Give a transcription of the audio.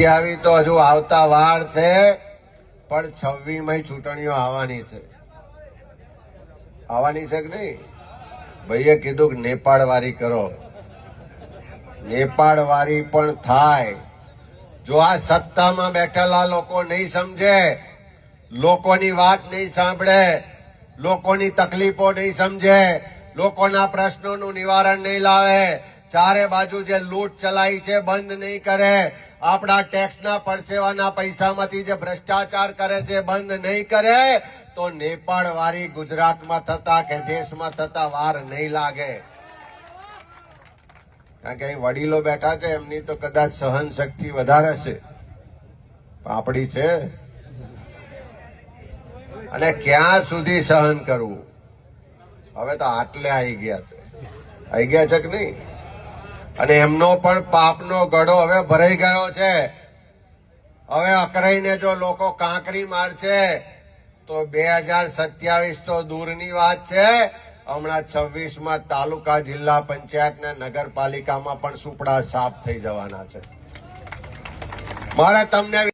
આવી તો હજુ આવતા વાર છે, પણ છવ્વી મય ચૂંટણીઓ આવવાની છે. આવવાની છે કે નહીં? ભાઈએ કીધું કે નેપાળ વારી કરો. નેપાળ વારી પણ થાય. જો આ સત્તામાં બેઠેલા લોકો નહીં સમજે, લોકોની વાત નહીં સાંભળે, લોકોની તકલીફો નહીં સમજે, લોકોના પ્રશ્નોનું નિવારણ નહીં લાવે, ચારે બાજુ જે લૂંટ ચલાઈ છે બંધ નહીં કરે આપણા ટેક્સના પરસેવાના પૈસામાંથી જે ભ્રષ્ટાચાર કરે છે, બંધ નહીં કરે, તો નેપાળ વારી ગુજરાતમાં થતા કે દેશમાં થતા વાર નહીં લાગે. કારણ કે વડીલો બેઠા છે, એમની તો કદાચ સહન શક્તિ વધારે છે. આપણી છે. અને ક્યાં સુધી સહન કરવું? હવે તો આટલે આવી ગયા છે. આવી ગયા છે કે નહીં? અને એમનો પણ પાપનો ગળો હવે ભરાઈ ગયો છે. હવે અકરાઈને જો લોકો કાંકરી મારશે, તો બે હજાર સત્યાવીસ તો દૂરની વાત છે. હમણાં છવ્વીસમાં તાલુકા જિલ્લા પંચાયત ને નગરપાલિકામાં પણ સુપડા સાફ થઈ જવાના છે. મારે તમને